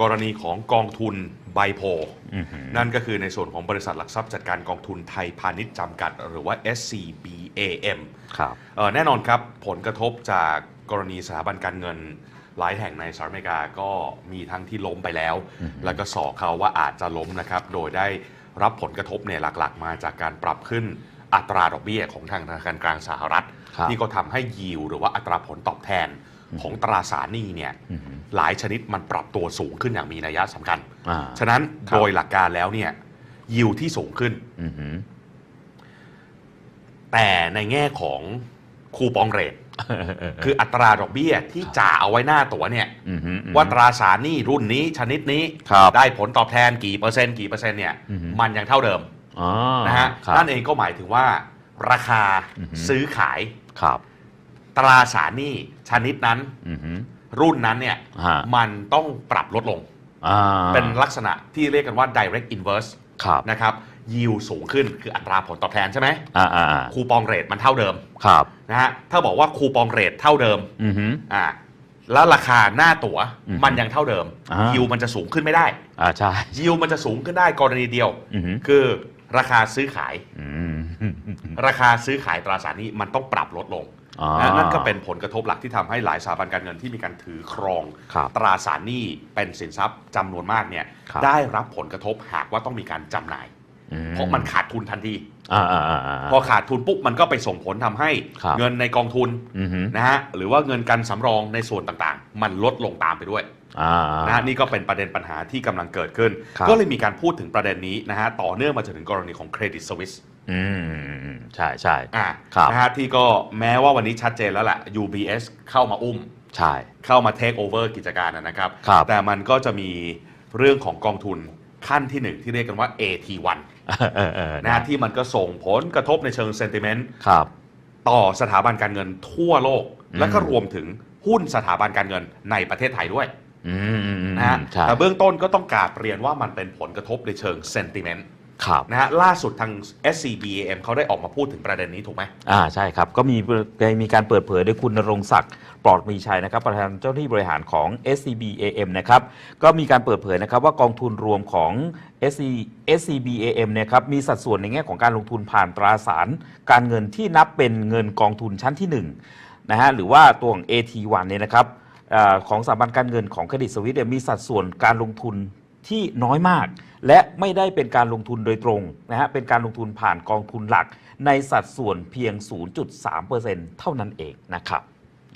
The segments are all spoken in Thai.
กรณีของกองทุนไบโพอือหือนั่นก็คือในส่วนของบริษัทหลักทรัพย์จัดการกองทุนไทยพาณิชย์จำกัด หรือว่า SCBAM ครับเอ่อแน่นอนครับผลกระทบจากกรณีสถาบันการเงินหลายแห่งในสหรัฐอเมริกาก็มีทั้งที่ล้มไปแล้ว แล้วก็สอกเขาว่าอาจจะล้มนะครับ โดยได้รับผลกระทบเนี่ยหลักๆ มาจากการปรับขึ้นอัตราดอกเบี้ยของทางธนาคารกลางสหรัฐครับที่ก็ทำให้ยิวหรือว่าอัตราผลตอบแทน ของตราสารหนี้เนี่ยอือหือหลายชนิดมันปรับตัวสูงขึ้นอย่างมีนัยสำคัญอ่าฉะนั้นครับโดยหลักการแล้วเนี่ยยิวที่สูงขึ้นอือหือแต่ในแง่ของคูปองเรทคืออัตราดอกเบี้ยที่จ่าเอาไว้หน้าตั๋วเนี่ยอือหืออือหือว่าตราสารหนี้รุ่นนี้ชนิดนี้ครับได้ผลตอบแทนกี่เปอร์เซ็นต์กี่เปอร์เซ็นต์เนี่ยอือหือมันยังเท่าเดิมอ๋อนะฮะครับนั่นเองก็หมายถึงว่าราคาอือหือซื้อขายครับ ตราสารหนี้ชนิดนั้น อือหือ รุ่นนั้นเนี่ยฮะ มันต้องปรับลดลง อ่าเป็นลักษณะที่เรียกกันว่า direct inverse ครับนะครับยิวสูงขึ้นคืออัตราผลตอบแทนใช่ไหมอ่าอ่าอ่าคูปองเรทมันเท่าเดิมครับนะฮะถ้าบอกว่าคูปองเรทเท่าเดิมอือหือ อ่าแล้วราคาหน้าตั๋วอืมมันยังเท่าเดิมอ่ายิ ยิวมันจะสูงขึ้นไม่ได้อ่าใช่ยิวมันจะสูงขึ้นได้กรณีเดียว อือหือคือราคาซื้อขาย อืม ราคาซื้อขายตราสารหนี้มันต้องปรับลดลงอ๋อ นะนั่นก็เป็นผลกระทบหลักที่ทำให้หลายสถาบันการเงินที่มีการถือครองครับตราสารหนี้เป็นสินทรัพย์จำนวนมากเนี่ยครับได้รับผลกระทบหากว่าต้องมีการจำหน่ายอื เพราะมันขาดทุนทันทีอ่าอ่าอ่าอ่าพอขาดทุนปุ๊บมันก็ไปส่งผลทำให้ครับเงินในกองทุนอือหือนะฮะหรือว่าเงินกันสำรองในส่วนต่างๆ มันลดลงตามไปด้วยอ่านะฮะนี่ก็เป็นประเด็นปัญหาที่กำลังเกิดขึ้นครับก็เลยมีการพูดถึงประเด็นนี้นะฮะต่อเนื่องมาจนถึงกรณีของเครดิตสวิสอืมใช่ใช่อ่าครับนะฮะที่ก็แม้ว่าวันนี้ชัดเจนแล้วแหละ UBS เข้ามาอุ้มใช่เข้ามาเทคโอเวอร์กิจการนะครับครับแต่มันก็จะมีเรื่องของกองทุนขั้นที่หนึ่งที่เรียกกันว่า AT1 เออเออ นะฮะที่มันก็ส่งผลกระทบในเชิงเซนติเมนต์ครับ ต่อสถาบันการเงินทั่วโลกอืมและก็รวมถึงหุ้นสถาบันการเงินในประเทศไทยด้วยอืมอืมอืมนะฮะใช่แต่เบื้องต้นก็ต้องกราบเรียนว่ามันเป็นผลกระทบในเชิงเซนติเมนต์ ครับนะฮะล่าสุดทาง SCBAM เขาได้ออกมาพูดถึงประเด็นนี้ถูกไหม อ่าใช่ครับ ก็มีมีการเปิดเผยโดยคุณณรงค์ศักดิ์ปลอดมีชัยนะครับ ประธานเจ้าหน้าที่บริหารของ SCBAM นะครับ ก็มีการเปิดเผยนะครับว่ากองทุนรวมของ SC SCBAM เนี่ยครับมีสัดส่วนในแง่ของการลงทุนผ่านตราสาร การเงินที่นับเป็นเงินกองทุนชั้นที่1นะฮะหรือว่าตัวของ AT1 เนี่ยนะครับเออของสถาบันการเงินของเครดิตสวิสเนี่ยมีสัดส่วนการลงทุน ที่น้อยมาก และไม่ได้เป็นการลงทุนโดยตรงนะฮะเป็นการลงทุนผ่านกองทุนหลัก ในสัดส่วนเพียง 0.3%เท่านั้นเองนะครับ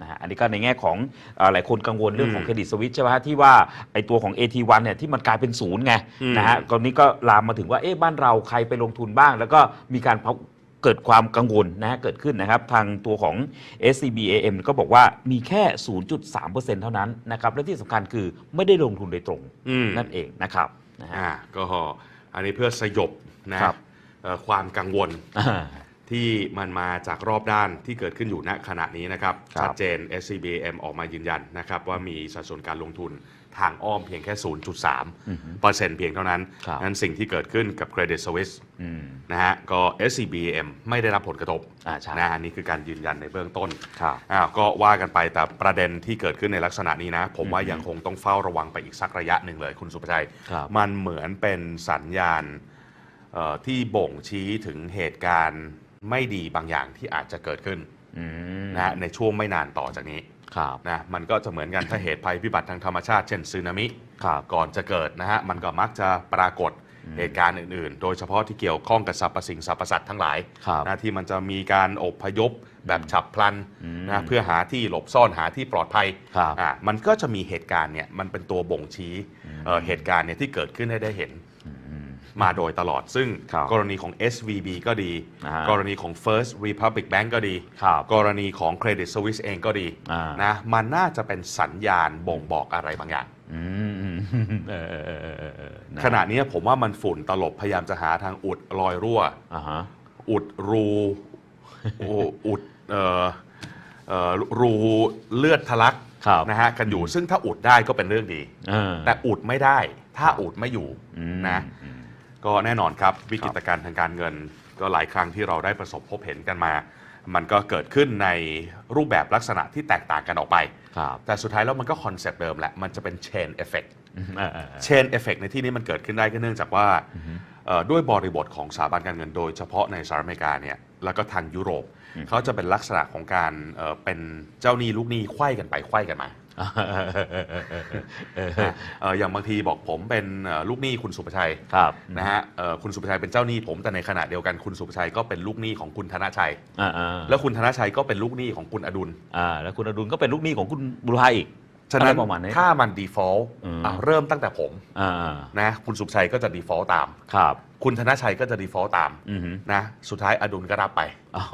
นะฮะอันนี้ก็ในแง่ของเออหลายคนกังวลเรื่องของอืมเครดิตสวิสใช่ไหมฮะที่ว่าไอตัวของ AT1 เนี่ยที่มันกลายเป็นศูนย์ไงอืม นะฮะตอนนี้ก็ลามมาถึงว่าเอ๊ะบ้านเราใครไปลงทุนบ้าง แล้วก็มีการ เผาเกิดความกังวลนะฮะเกิดขึ้นนะครับ ทางตัวของ SCBAM ก็บอกว่ามีแค่ 0.3%เท่านั้นนะครับ และที่สำคัญคือไม่ได้ลงทุนโดยตรงอืม นั่นเองนะครับนะฮะ อ่าก็อันนี้เพื่อสยบนะครับ เอ่อความกังวล อ่า ที่มันมาจากรอบด้านที่เกิดขึ้นอยู่ณขณะนี้นะครับครับชัดเจน SCBM ออกมายืนยันนะครับว่ามีสัดส่วนการลงทุนทางอ้อมเพียงแค่ 0.3เปอร์เซ็นต์เพียงเท่านั้นครับนั้นสิ่งที่เกิดขึ้นกับ Credit Suisse อืมนะฮะ ก็ SCBM ไม่ได้รับผลกระทบอ่าใช่นะอันนี้คือการยืนยันในเบื้องต้นครับอ้าวก็ว่ากันไปแต่ประเด็นที่เกิดขึ้นในลักษณะนี้นะ ผมว่ายังคงต้องเฝ้าระวังไปอีกสักระยะหนึ่งเลยคุณสุภชัยครับมันเหมือนเป็นสัญญาณเอ่อที่บ่งชี้ถึงเหตุการณ์ ไม่ดีบางอย่างที่อาจจะเกิดขึ้นอืมนะฮะในช่วงไม่นานต่อจากนี้ครับนะมันก็จะเหมือนกันถ้าเหตุภัยพิบัติทางธรรมชาติเช่นสึนามิครับก่อนจะเกิดนะฮะมันก็มักจะปรากฏเหตุการณ์อื่นๆ โดยเฉพาะที่เกี่ยวข้องกับสรรพสิ่งสรรพสัตว์ทั้งหลายครับนะที่มันจะมีการอพยพแบบฉับพลันอืมนะเพื่อหาที่หลบซ่อนหาที่ปลอดภัยครับอะมันก็จะมีเหตุการณ์เนี่ยมันเป็นตัวบ่งชี้เอ่อเหตุการณ์เนี่ยที่เกิดขึ้นให้ได้เห็น มาโดยตลอด ซึ่งครับกรณีของ SVB ก็ดีอ่าฮะกรณีของ First Republic Bank ก็ดีครับกรณีของ Credit Suisse เองก็ดีอ่านะมันน่าจะเป็นสัญญาณบ่งบอกอะไรบางอย่างอืมอืมเออเออเออเออเออเออนะขณะนี้ผมว่ามันฝุ่นตลบพยายามจะหาทางอุดรอยรั่วอ่าฮะอุดรูอุอุดเอ่อเอ่อรูเลือดทะลักครับนะฮะกันอยู่ซึ่งถ้าอุดได้ก็เป็นเรื่องดีเออแต่อุดไม่ได้ ถ้าอุดไม่อยู่อืมนะอืม ก็แน่นอนครับวิกฤตการณ์ทางการเงิน ก็หลายครั้งที่เราได้ประสบพบเห็นกันมา มันก็เกิดขึ้นในรูปแบบลักษณะที่แตกต่างกันออกไปครับแต่สุดท้ายแล้วมันก็คอนเซปต์เดิมแหละ มันจะเป็น chain effect อ่าอ่าอ่าเชนเอฟเฟกในที่นี้มันเกิดขึ้นได้ก็เนื่องจากว่าเอ่อด้วยบริบทของสถาบันการเงินโดยเฉพาะในสหรัฐอเมริกาเนี่ยแล้วก็ทางยุโรปเขาจะเป็นลักษณะของการเอ่อเป็นเจ้าหนี้ลูกหนี้ไขว้กันไปไขว้กันมาเอ่ออย่างบางทีบอกผมเป็นเอ่อลูกหนี้คุณสุภชัยครับนะฮะเอ่อคุณสุภชัยเป็นเจ้าหนี้ผมแต่ในขณะเดียวกันคุณสุภชัยก็เป็นลูกหนี้ของคุณธนชัยอ่าอ่าแล้วคุณธนชัยก็เป็นลูกหนี้ของคุณอดุลอ่าแล้วคุณอดุลก็เป็นลูกหนี้ของคุณบุรพาอีกฉะนั้นอะไรประมาณนี้ถ้ามัน default อืมอะเริ่มตั้งแต่ผมอ่าอ่านะคุณสุภชัยก็จะ default ตามครับคุณธนชัยก็จะ default ตามอือฮึนะ สุดท้ายอดุลก็รับไป อ๋อ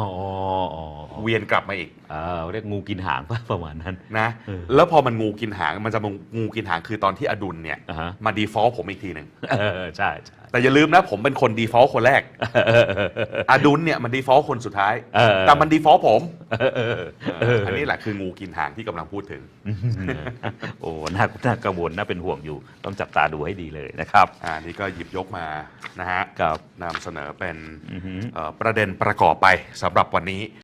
อ๋อเวียนกลับมาอีกอ่าเรียกงูกินหางป่ะประมาณนั้น นะ เออ แล้วพอมันงูกินหางมันจะมางูกินหางคือตอนที่อดุลเนี่ย อ่าฮะมา default ผมอีกทีหนึ่งเออใช่ใช่แต่อย่าลืมนะผมเป็นคน default คนแรก อดุลเนี่ยมัน default คนสุดท้าย เออแต่มัน default ผมเออเออเอออันนี้แหละคืองูกินหางที่กำลังพูดถึงโอ้น่าน่ากังวลน่าเป็นห่วงอยู่ ต้องจับตาดูให้ดีเลยนะครับ อ่านี่ก็หยิบยกมานะฮะครับนำเสนอเป็นอือฮึเอ่อประเด็นประกอบไปสำหรับวันนี้